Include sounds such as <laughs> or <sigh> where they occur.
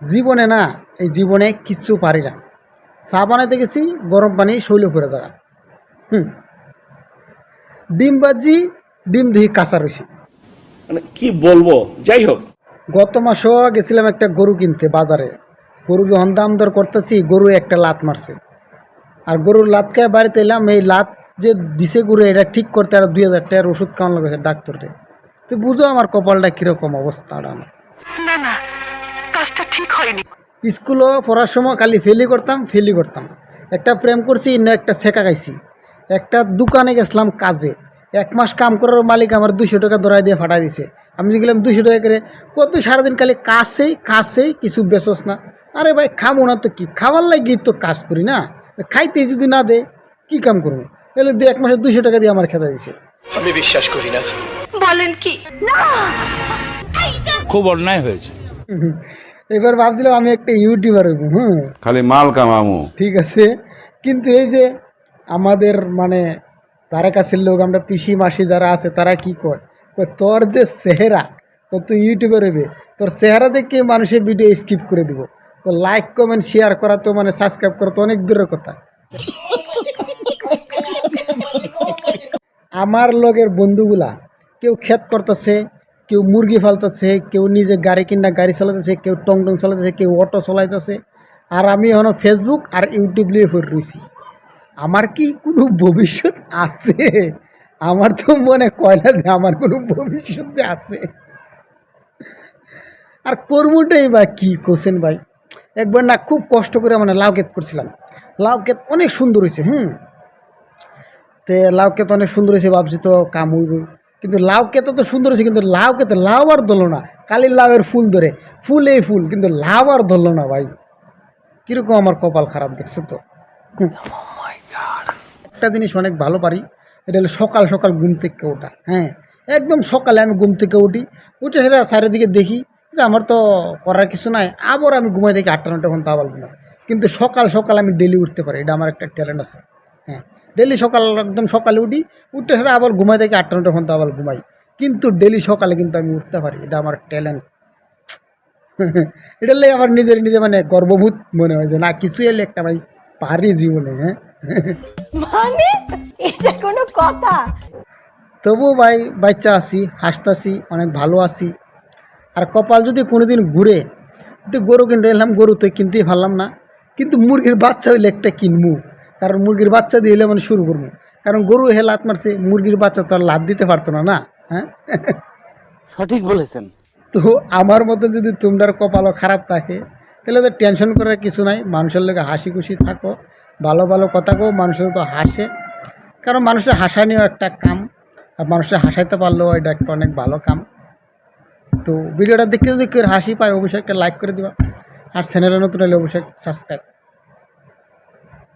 জীবনে না এই জীবনে কিচ্ছু পারি না। চা বানাইতে গেছি গরম পানি শৈল করে দেওয়া হুম। ডিম বাজি ডিম দিহি কাঁচা রয়েছে মানে কি বলব? যাই হোক। গত মাসও গেছিলাম একটা গরু কিনতে বাজারে। গরু যখন দাম দর করতেছি গরু একটা লাত মারছে। আর গরুর লাত খেয়ে বাড়িতে এলাম এই লাত যে দিছে গরু এটা ঠিক করতে আর দুই হাজার টাকার ওষুধ খাওয়ানো লাগছে ডাক্তাররে তুই বুঝো আমার কপালটা কীরকম অবস্থাটা আমার। না না ঠিক হয়নি স্কুলও পড়ার সময় খালি ফেলি করতাম ফেলি করতাম। একটা প্রেম করছি না একটা শেখা খাইছি। একটা দোকানে গেছিলাম কাজে। এক মাস কাম করার মালিক আমার দুশো টাকা ধরাই দিয়ে ফাটাই দিছে। আমি যে গেলাম দুশো টাকা করে কত সারাদিন খালি কাছেই কাছেই কিছু বেচোস না। আরে ভাই খাব না তো কি? খাওয়ার লাগে তো কাজ করি না। খাইতে যদি না দে কি কাম করব? তাহলে দু এক মাসে দুশো টাকা দিয়ে আমার খেতে দিছে। আমি বিশ্বাস করি না। বলেন কি? না! খুব অন্যায় হয়েছে। এবার ভাবছিলাম আমি একটা ইউটিউবার হইব হুম। খালি মাল কামামু। ঠিক আছে। কিন্তু এই যে আমাদের মানে তারা কাছের লোক আমরা পিসি মাসি যারা আছে তারা কি কয়? তোর যে চেহারা কয় তুই ইউটিউবে রইবে তোর চেহারা দেখে মানুষের ভিডিও স্কিপ করে দিব। তো লাইক কমেন্ট শেয়ার করা তো মানে সাবস্ক্রাইব করা তো অনেক দূরের কথা। <laughs> আমার লগের বন্ধুগুলা কেউ ক্ষেত করতেছে কেউ মুরগি ফালতেছে, কেউ নিজে গাড়ি কিনা গাড়ি চালাতেছে, কেউ টং টং চালাতেছে, কেউ অটো চালাইতেছে। আর আমি এখন ফেসবুক আর ইউটিউব নিয়ে হয়ে রয়েছি আমার কি কোনো ভবিষ্যৎ আছে? আমার তো মনে কয় না যে আমার কোনো ভবিষ্যৎ যে আছে। আর করবোটাই বা কি কোশ্চেন ভাই? একবার না খুব কষ্ট করে মানে লাউ করছিলাম। লাউ অনেক সুন্দর হয়েছে, হুম। তে লাউ অনেক সুন্দর হয়েছে, ভাবছি তো কাম হইব কিন্তু লাউ ক্ষেত তো সুন্দর হয়েছে, কিন্তু লাউ ক্ষেতে লাউ আর ধরলো না। কালি লাউয়ের ফুল ধরে ফুল এই ফুল, কিন্তু লাউ আর ধরলো না ভাই। কীরকম আমার কপাল খারাপ, দেখছ তো। একটা জিনিস অনেক ভালো পারি, এটা হলো সকাল সকাল ঘুম থেকে ওঠা হ্যাঁ। একদম সকালে আমি ঘুম থেকে উঠি, উঠে সেটা চারিদিকে দেখি যে আমার তো করার কিছু নাই, আবার আমি ঘুমাই দেখি আটটা নটা ঘণ্টা আবার কিন্তু সকাল সকাল আমি ডেলি উঠতে পারি, এটা আমার একটা ট্যালেন্ট আছে হ্যাঁ। ডেলি সকাল একদম সকালে উঠি উঠতে সেটা আবার ঘুমাই দেখি আটটা নটা ঘণ্টা আবার ঘুমাই। কিন্তু ডেলি সকালে কিন্তু আমি উঠতে পারি এটা আমার ট্যালেন্ট <laughs> এটার লেগে আমার নিজের নিজে মানে গর্ববোধ মনে হয় যে না কিছু এলে একটা ভাই পারি জীবনে হ্যাঁ? <laughs> মানে? এটা কোনো কথা? তবুও ভাই বাচ্চা আছি হাসতাছি অনেক ভালো আছি। আর কপাল যদি কোনোদিন ঘুরে তো গরু কিনতে এলাম গরু তো কিনতেই পারলাম না। কিন্তু মুরগির বাচ্চা হইলে একটা কিনবো কারণ মুরগির বাচ্চা দিয়ে হলে মানে শুরু করব। কারণ গরু হে লাত মারছে মুরগির বাচ্চা তো আর লাভ দিতে পারতো না না? হ্যাঁ? সঠিক বলেছেন। তো আমার মতো যদি তোমরার কপালও খারাপ থাকে তাহলে তো টেনশন করার কিছু নাই। মানুষের লোকে হাসি খুশি থাকো ভালো ভালো কথা কো মানুষের তো হাসে। কারণ মানুষের হাসানিও একটা কাম আর মানুষের হাসাইতে পারলেও এটা একটা অনেক ভালো কাম। তো ভিডিওটা দেখে যদি কেউ হাসি পায় অবশ্যই একটা লাইক করে দিবা। আর চ্যানেলে নতুন হলে অবশ্যই সাবস্ক্রাইব